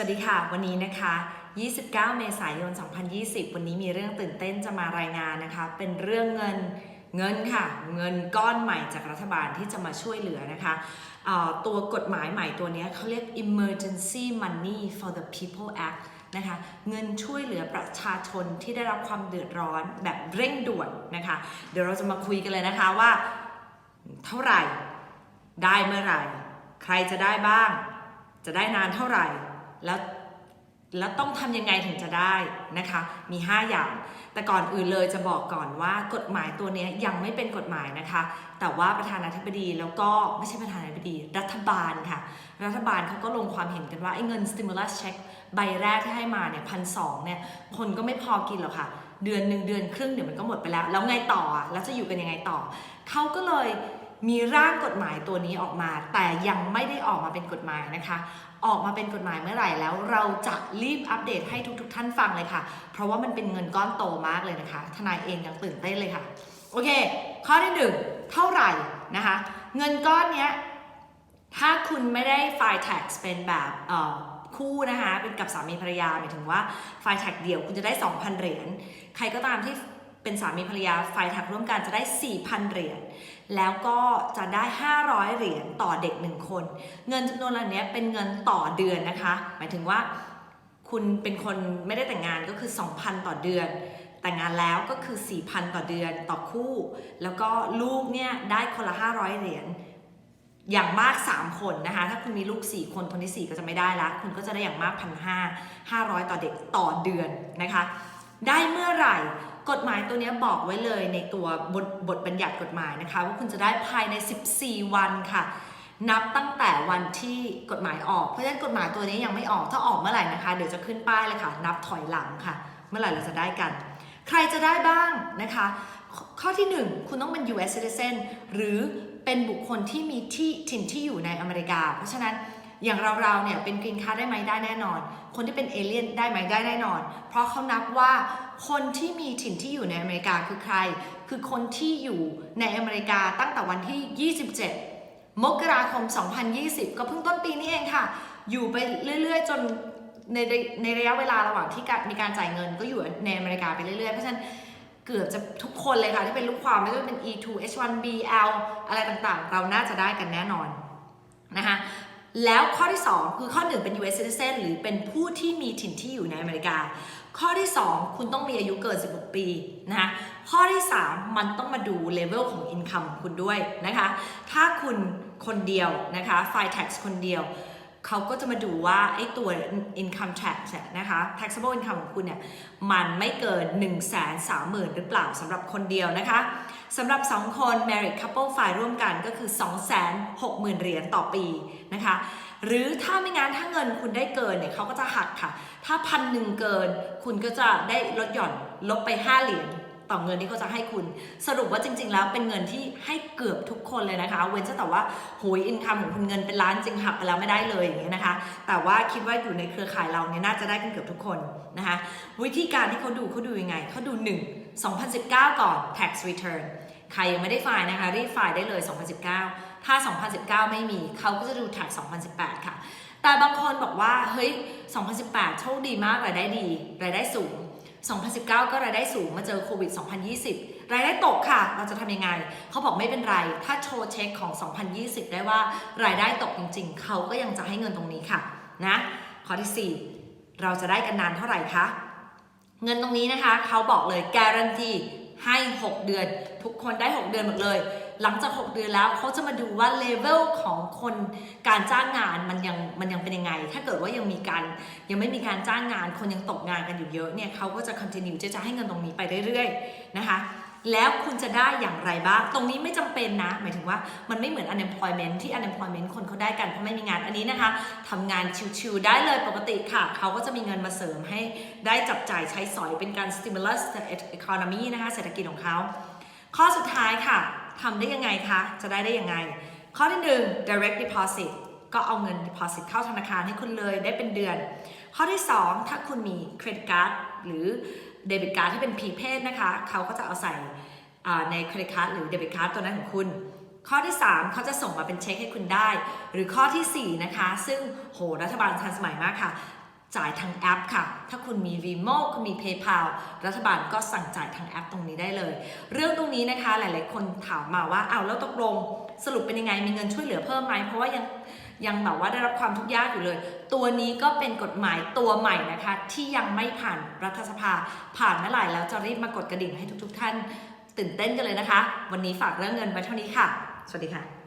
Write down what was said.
วัสดีค่ะ วันนี้นะคะ 29 เมษายน 2020 วันนี้มีเรื่องตื่นเต้นจะมารายงานนะคะ เป็นเรื่องเงินเงินค่ะ เงินก้อนใหม่จากรัฐบาลที่จะมาช่วยเหลือนะคะ ตัวกฎหมายใหม่ตัวนี้เขาเรียก Emergency Money for the People Act นะคะ เงินช่วยเหลือประชาชนที่ได้รับความเดือดร้อนแบบเร่งด่วนนะคะ เดี๋ยวเราจะมาคุยกันเลยนะคะว่า เท่าไหร่ ได้เมื่อไหร่ ใครจะได้บ้าง จะได้นานเท่าไหร่ แล้วแล้วต้องทำยังไงถึงจะได้นะคะ มี 5 อย่าง แต่ก่อนอื่นเลยจะบอกก่อนว่ากฎหมายตัวนี้ยังไม่เป็นกฎหมายนะคะ แต่ว่าประธานาธิบดีแล้วก็ไม่ใช่ประธานาธิบดี รัฐบาลค่ะ รัฐบาลเขาก็ลงความเห็นกันว่าไอ้เงิน stimulus check ใบแรกที่ให้มาเนี่ยพันสองเนี่ย คนก็ไม่พอกินหรอกค่ะ เดือนหนึ่งเดือนครึ่งเดี๋ยวมันก็หมดไปแล้ว แล้วไงต่อแล้วจะอยู่กันยังไงต่อเขาก็เลย มีร่างกฎหมายตัวนี้ออกมา แต่ยังไม่ได้ออกมาเป็นกฎหมายนะคะ ออกมาเป็นกฎหมายเมื่อไหร่แล้ว เราจะรีบอัปเดตให้ทุกๆทท่านฟังเลยค่ะ เพราะว่ามันเป็นเงินก้อนโตมากเลยนะคะ ทนายเองยังตื่นเต้นเลยค่ะ โอเค ข้อที่หนึ่งเท่าไหร่นะคะ เงินก้อนเนี้ยถ้าคุณไม่ได้ไฟล์ tax เป็นแบบคู่นะคะ เป็นกับสามีภรรยาหมายถึงว่าไฟล์ tax เดี่ยวคุณจะได้ 2,000 เหรียญ ใครก็ตามที่ เป็นสามีภรรยาไฟล์ tax ร่วมกันจะได้ 4,000 เหรียญ แล้วก็จะได้ 500 เหรียญต่อเด็ก 1 คน เงินจำนวนเหล่านี้เป็นเงินต่อเดือนนะคะ หมายถึงว่าคุณเป็นคนไม่ได้แต่งงานก็คือ 2,000 ต่อเดือน แต่งงานแล้วก็คือ 4,000 ต่อเดือนต่อคู่ แล้วก็ลูกเนี่ยได้คนละ 500 เหรียญอย่างมาก 3 คนนะคะ ถ้าคุณมีลูก 4 คนคนที่ 4 ก็จะไม่ได้ละ คุณก็จะได้อย่างมาก1,500 500ต่อเด็กต่อเดือนนะคะ ได้เมื่อไหร่ กฎหมายตัวนี้บอกไว้เลยในตัวบทบทบัญญัติกฎหมายนะคะ ว่าคุณจะได้ภายใน 14 วันค่ะ นับตั้งแต่วันที่กฎหมายออก เพราะฉะนั้นกฎหมายตัวนี้ยังไม่ออกถ้าออกเมื่อไหร่นะคะ เดี๋ยวจะขึ้นป้ายเลยค่ะ นับถอยหลังค่ะ เมื่อไหร่เราจะได้กัน ใครจะได้บ้างนะคะ ข้อข้อที่ 1 คุณต้องเป็น US citizen หรือเป็นบุคคลที่มีที่ถิ่นที่อยู่ในอเมริกา เพราะฉะนั้น อย่างเราๆเนี่ยเป็นกรีนคาร์ดได้ไหมได้แน่นอน คนที่เป็นเอเลี่ยนได้ไหมได้แน่นอน เพราะเขานับว่าคนที่มีถิ่นที่อยู่ในอเมริกาคือใคร คือคนที่อยู่ในอเมริกาตั้งแต่วันที่ 27 มกราคม 2020 ก็เพิ่งต้นปีนี้เองค่ะ อยู่ไปเรื่อยๆ จนในในระยะเวลาระหว่างที่มีการจ่ายเงินก็อยู่ในอเมริกาไปเรื่อยๆ เพราะฉะนั้นเกือบจะทุกคนเลยค่ะ ที่เป็นลูกความไม่ว่าเป็น E2 H1B L อะไรต่างๆ เราน่าจะได้กันแน่นอนนะคะ แล้วข้อที่ 2 คือข้อ 1 เป็น US citizen หรือเป็นผู้ที่มีถิ่นที่อยู่ในอเมริกา ข้อที่ 2 คุณต้องมีอายุเกิน 16 ปีนะคะข้อที่ 3 มันต้องมาดูเลเวลของ income ของคุณด้วยนะคะ ถ้าคุณคนเดียวนะคะ file tax คนเดียว เขาก็จะมาดูว่าไอ้ตัว income tax นะคะ taxable income ของคุณเนี่ย มันไม่เกิน 1 3 0 0 0 0 หรือเปล่าสำหรับคนเดียวนะคะสำหรับ 2 คน married couple ฝ่ายร่วมกันก็คือ 260,000 เหรียญต่อปีนะคะ หรือถ้าไม่งั้นถ้าเงินคุณได้เกินเนี่ยเขาก็จะหักค่ะ ถ้าพันหนึ่งเกิน คุณก็จะได้ลดหย่อนลบไป 5 เหรียญ ต่อเงินที่เขาจะให้คุณ สรุปว่าจริง ๆ แล้วเป็นเงินที่ให้เกือบทุกคนเลยนะคะ เว้นแต่ว่าโหยอินคัมของคุณเงินเป็นล้านจริงหักไปแล้วไม่ได้เลยอย่างเงี้ยนะคะ แต่ว่าคิดว่าอยู่ในเครือข่ายเราเนี่ยน่าจะได้กันเกือบทุกคนนะคะ วิธีการที่เขาดูเขาดูยังไงเขาดู 1 2019 ก่อน tax return ใครยังไม่ได้ไฟล์นะคะรีบไฟล์ได้เลย 2019 ถ้า 2019 ไม่มีเขาก็จะดู tax 2018 ค่ะ แต่บางคนบอกว่าเฮ้ย 2018 โชคดีมากรายได้ดีรายได้สูง 2019 ก็รายได้สูงมาเจอโควิด 2020 รายได้ตกค่ะ เราจะทำยังไง เขาบอกไม่เป็นไร ถ้าโชว์เช็คของ 2020 ได้ว่ารายได้ตกจริงๆ เขาก็ยังจะให้เงินตรงนี้ค่ะนะ ข้อที่ 4 เราจะได้กันนานเท่าไหร่คะ เงินตรงนี้นะคะ เขาบอกเลยการันตี ให้ 6 เดือน ทุกคนได้ 6 เดือนหมดเลย หลังจาก 6 เดือนแล้วเขาจะมาดูว่าเลเวลของคนการจ้างงานมันยังมันยังเป็นยังไง ถ้าเกิดว่ายังมีการยังไม่มีการจ้างงาน คนยังตกงานกันอยู่เยอะเนี่ยเขาก็จะ continue จะจะให้เงินตรงนี้ไปเรื่อยๆนะคะ แล้วคุณจะได้อย่างไรบ้าง ตรงนี้ไม่จำเป็นนะ หมายถึงว่ามันไม่เหมือน unemployment ที่ unemployment คนเขาได้กันเพราะไม่มีงานอันนี้นะคะทำงานชิวๆได้เลยปกติค่ะ เขาก็จะมีเงินมาเสริมให้ได้จับจ่ายใช้สอยเป็นการ stimulus economy นะคะเศรษฐกิจของเขา ข้อสุดท้ายค่ะทำได้ยังไงคะ จะได้ได้ยังไง ข้อที่ 1 direct deposit ก็เอาเงิน deposit เข้าธนาคารให้คุณเลยได้เป็นเดือน ข้อที่ 2 ถ้าคุณมี credit card หรือ debit card ที่เป็น prepaid นะคะ เขาก็จะเอาใส่ใน credit card หรือ debit card ตัวนั้นของคุณ ข้อที่ 3 เขาจะส่งมาเป็นเช็คให้คุณได้ หรือข้อทีสี่ 4 นะคะ ซึ่งโหรัฐบาลทันสมัยมากค่ะ จ่ายทางแอปค่ะ ถ้าคุณมี Vimo คุณมี PayPal รัฐบาลก็สั่งจ่ายทางแอปตรงนี้ได้เลย เรื่องตรงนี้นะคะหลาย ๆ คนถามมาว่าเอาแล้วตกลงสรุปเป็นยังไงมีเงินช่วยเหลือเพิ่มไหมเพราะว่ายัง ยังแบบว่าได้รับความทุกข์ยากอยู่เลย ตัวนี้ก็เป็นกฎหมายตัวใหม่นะคะ ที่ยังไม่ผ่านรัฐสภา ผ่านเมื่อไหร่แล้วจะรีบมากดกระดิ่งให้ทุก ๆ ท่าน ตื่นเต้นกันเลยนะคะ วันนี้ฝากเรื่องเงินไว้เท่านี้ค่ะ สวัสดีค่ะ